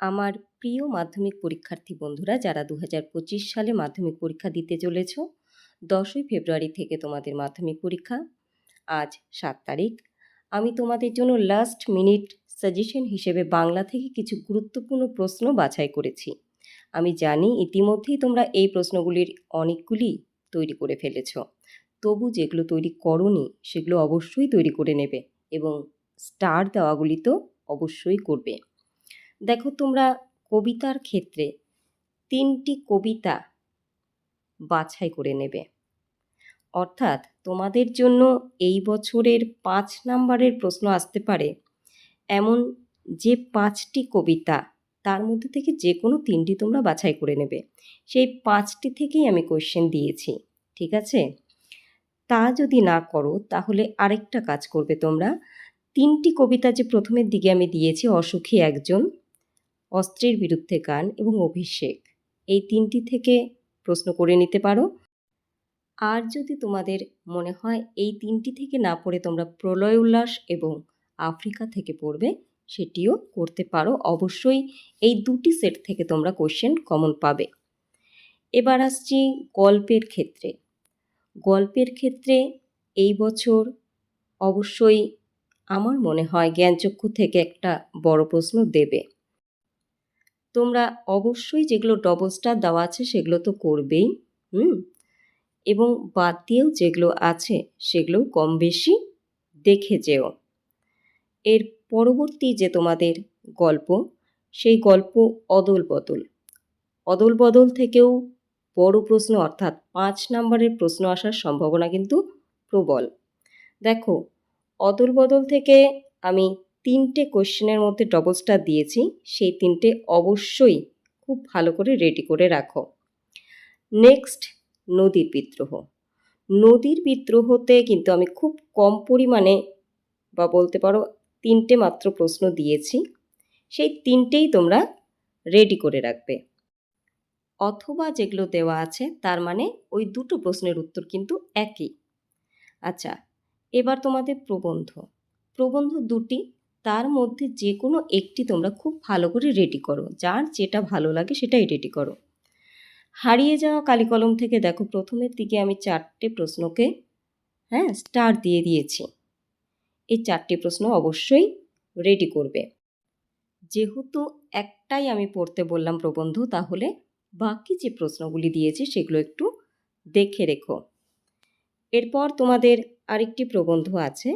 আমার প্রিয় মাধ্যমিক পরীক্ষার্থী বন্ধুরা, যারা দু হাজার পঁচিশ সালে মাধ্যমিক পরীক্ষা দিতে চলেছ, দশই ফেব্রুয়ারি থেকে তোমাদের মাধ্যমিক পরীক্ষা। আজ সাত তারিখ। আমি তোমাদের জন্য লাস্ট মিনিট সাজেশন হিসেবে বাংলা থেকে কিছু গুরুত্বপূর্ণ প্রশ্ন বাছাই করেছি। আমি জানি ইতিমধ্যেই তোমরা এই প্রশ্নগুলির অনেকগুলি তৈরি করে ফেলেছ। তবু যেগুলো তৈরি করনি, সেগুলো অবশ্যই তৈরি করে নেবে এবং স্টার দেওয়াগুলি তো অবশ্যই করবে। দেখো তোমরা কবিতার ক্ষেত্রে তিনটি কবিতা বাছাই করে নেবে। অর্থাৎ তোমাদের জন্য এই বছরের পাঁচ নাম্বারের প্রশ্ন আসতে পারে। এমন যে পাঁচটি কবিতা, তার মধ্যে থেকে যে কোনো তিনটি তোমরা বাছাই করে নেবে। সেই পাঁচটি থেকেই আমি কোয়েশ্চেন দিয়েছি, ঠিক আছে? তা যদি না করো, তাহলে আরেকটা কাজ করবে তোমরা। তিনটি কবিতা যে প্রথমের দিকে আমি দিয়েছি, অসুখী একজন অস্ত্রের বিরুদ্ধে গান এবং অভিষেক। এই তিনটি থেকে প্রশ্ন করে নিতে পারো। আর যদি তোমাদের মনে হয় এই তিনটি থেকে না পড়ে তোমরা প্রলয় উল্লাস এবং আফ্রিকা থেকে পড়বে, সেটিও করতে পারো। অবশ্যই এই দুটি সেট থেকে তোমরা কোশ্চেন কমন পাবে। এবার আসছি গল্পের ক্ষেত্রে। গল্পের ক্ষেত্রে এই বছর অবশ্যই আমার মনে হয় জ্ঞানচক্ষু থেকে একটা বড় প্রশ্ন দেবে। তোমরা অবশ্যই যেগুলো ডবল স্টার দেওয়া আছে সেগুলো তো করবেই, হুম? এবং বাদ দিয়েও যেগুলো আছে সেগুলো কম বেশি দেখে যেও। এর পরবর্তী যে তোমাদের গল্প, সেই গল্প অদল বদল। অদল বদল থেকেও বড় প্রশ্ন অর্থাৎ পাঁচ নম্বরের প্রশ্ন আসার সম্ভাবনা কিন্তু প্রবল। দেখো, অদল বদল থেকে আমি তিনটে কোশ্চেনের মধ্যে ডবল স্টার দিয়েছি, সেই তিনটে অবশ্যই খুব ভালো করে রেডি করে রাখো। নেক্সট নদীর বিদ্রোহ। নদীর বিদ্রোহতে কিন্তু আমি খুব কম পরিমাণে বা বলতে পারো তিনটে মাত্র প্রশ্ন দিয়েছি, সেই তিনটেই তোমরা রেডি করে রাখবে। অথবা যেগুলো দেওয়া আছে, তার মানে ওই দুটো প্রশ্নের উত্তর কিন্তু একই। আচ্ছা এবার তোমাদের প্রবন্ধ। প্রবন্ধ দুটি তার মধ্যে যে কোনো একটি তোমরা খুব ভালো করে রেডি করো। যার যেটা ভালো লাগে সেটাই রেডি করো। হারিয়ে যাওয়া কালিকলম থেকে দেখো, প্রথমের দিকে আমি চারটে প্রশ্নকে হ্যাঁ স্টার দিয়ে দিয়েছি। এই চারটি প্রশ্ন অবশ্যই রেডি করবে। যেহেতু একটাই আমি পড়তে বললাম প্রবন্ধ, তাহলে বাকি যে প্রশ্নগুলি দিয়েছি সেগুলো একটু দেখে রেখো। এরপর তোমাদের আরেকটি প্রবন্ধ আছে।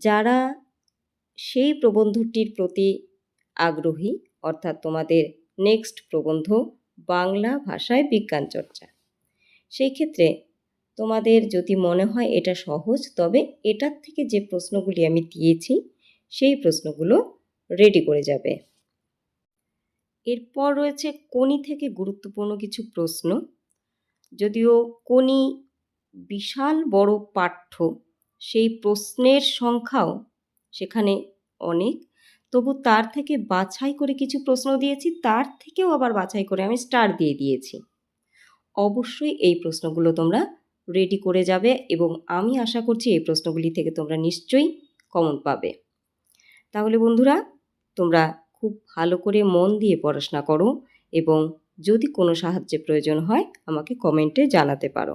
যারা সেই প্রবন্ধটির প্রতি আগ্রহী, অর্থাৎ তোমাদের নেক্সট প্রবন্ধ বাংলা ভাষায় বিজ্ঞান চর্চা। সেই ক্ষেত্রে তোমাদের যদি মনে হয় এটা সহজ, তবে এটার থেকে যে প্রশ্নগুলি আমি দিয়েছি, সেই প্রশ্নগুলো রেডি করে যাবে। এরপর রয়েছে কোনি থেকে গুরুত্বপূর্ণ কিছু প্রশ্ন। যদিও কোনি বিশাল বড় পাঠ্য, সেই প্রশ্নের সংখ্যাও সেখানে অনেক। তবু তার থেকে বাছাই করে কিছু প্রশ্ন দিয়েছি, তার থেকেও আবার বাছাই করে আমি স্টার দিয়ে দিয়েছি। অবশ্যই এই প্রশ্নগুলো তোমরা রেডি করে যাবে এবং আমি আশা করছি এই প্রশ্নগুলি থেকে তোমরা নিশ্চয়ই কমন পাবে। তাহলে বন্ধুরা, তোমরা খুব ভালো করে মন দিয়ে পড়াশোনা করো এবং যদি কোনো সাহায্যের প্রয়োজন হয়, আমাকে কমেন্টে জানাতে পারো।